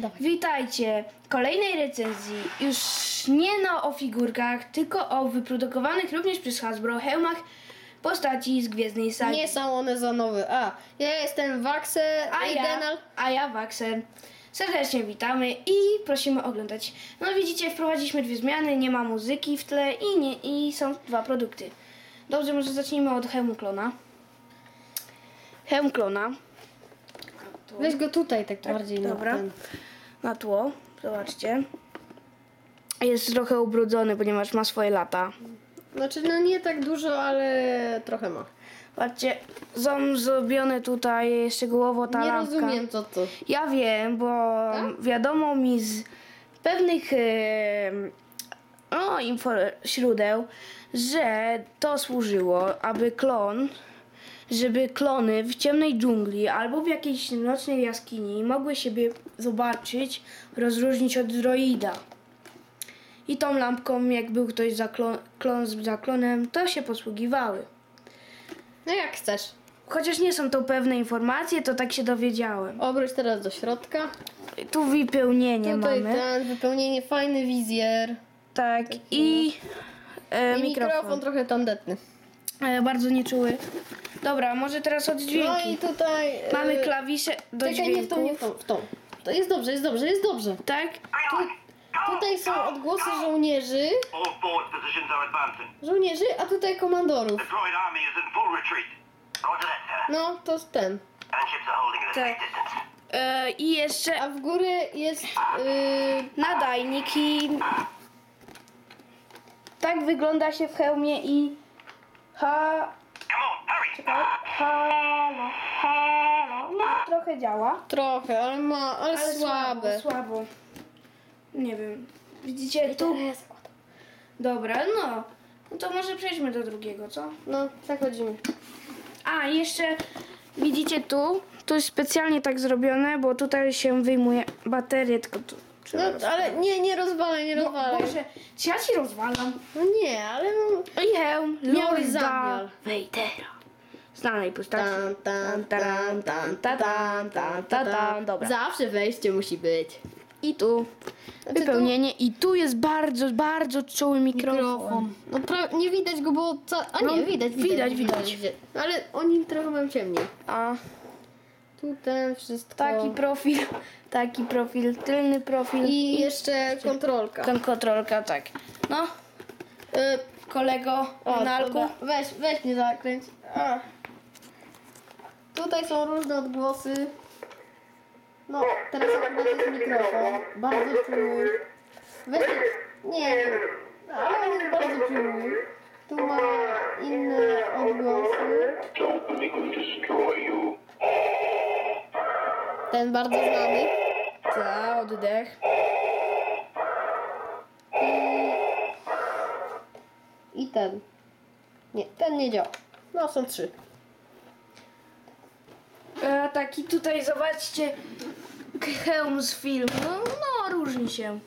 Dawaj. Witajcie w kolejnej recenzji. Już nie no o figurkach, tylko o wyprodukowanych również przez Hasbro hełmach postaci z Gwiezdnej Sagi. Nie są one za nowe. A, ja jestem Waxer, a ja, a ja Waxer. Serdecznie witamy i prosimy oglądać. No widzicie, wprowadziliśmy dwie zmiany, nie ma muzyki w tle i, nie, i są dwa produkty. Dobrze, może zacznijmy od hełmu klona. Hełm klona. Weź go tutaj tak, bardziej. no, dobra. ten. Na tło. Zobaczcie. Jest trochę ubrudzony, ponieważ ma swoje lata. Znaczy, no nie tak dużo, ale trochę ma. Patrzcie, są zrobione tutaj szczegółowo ta nie lampka. rozumiem co to. Ja wiem, bo Tak? wiadomo mi z pewnych e, no, info, źródeł, że to służyło, aby klon, żeby klony w ciemnej dżungli albo w jakiejś nocnej jaskini mogły siebie zobaczyć, rozróżnić od droida. I tą lampką, jak był ktoś za klon, klon z zaklonem, to się posługiwały. No jak chcesz. Chociaż nie są to pewne informacje, to tak się dowiedziałem. Obróć teraz do środka. Tu wypełnienie Tutaj mamy. ten, wypełnienie, fajny wizjer. Tak, i e, I mikrofon. mikrofon. trochę tandetny. E, bardzo nieczuły. Dobra, może teraz od No i dźwięki. tutaj... e, Mamy klawisze do Czekaj, nie w tą, nie w dźwięków. tą, w tą. To jest dobrze, jest dobrze, jest dobrze. Tak? Tutaj są odgłosy żołnierzy, All forward positions are advancing. żołnierzy, a tutaj komandorów. The droid army is in full retreat. Roger that, sir. No, to jest ten. Gunships are holding at a safe Tak. distance. E, I jeszcze A w górę jest... Yy, nadajnik i tak wygląda się w hełmie i ha, Come on, hurry! halo, halo. No, trochę działa. trochę, ale ma, ale, Ale słabe. Słabo, słabo. Nie wiem. Widzicie tu? Dobra, no. No to może przejdźmy do drugiego, co? No, zachodzimy. A, jeszcze widzicie tu? Tu jest specjalnie tak zrobione, bo tutaj się wyjmuje baterię, tylko tu no, ale nie, nie rozwalaj, nie No. Boże, czy ja ci rozwalam? No nie, ale no... Hełm Miałeś zamiar. Lorda Vadera. Znanej postaci. Tam, tam, tam, tam, ta, tam, tam, ta, tam. Dobra. Zawsze wejście musi być. I tu Znaczy, wypełnienie. I tu jest bardzo, bardzo czuły mikrofon. Mikrofon. No pra- nie widać go, bo co... A no, nie, No, widać, widać, widać. Ale o nim trochę mam ciemniej. A tu ten, wszystko. taki profil, taki profil, tylny profil. I jeszcze kontrolka. Kon- kontrolka, tak. No, Y, kolego, O, Nalku. Weź, weź mnie zakręć. A. Tutaj są różne odgłosy. No, teraz akurat jest mikrofon. Bardzo czuły. Weź, nie wiem, ale on jest bardzo czuły. Tu ma inne odgłosy. Let me destroy you. Ten bardzo znany. Ta, oddech. I ten. Nie, ten nie działa. No, są trzy. E, taki tutaj, zobaczcie, hełm z filmu. No, no, różni się.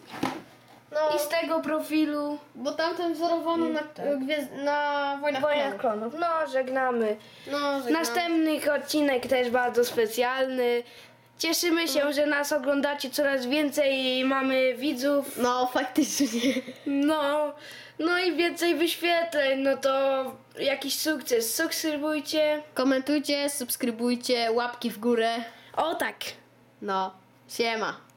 No, I z tego profilu bo tamten wzorowano na, gwiezd- na Wojnach Wojnach Klonów. Klonów. No, żegnamy. No, żegnam. Następny odcinek też bardzo specjalny. Cieszymy się, że nas oglądacie coraz więcej mamy widzów. No, faktycznie. No, no i więcej wyświetleń, no to jakiś sukces. Subskrybujcie. Komentujcie, subskrybujcie, łapki w górę. O tak. No, siema.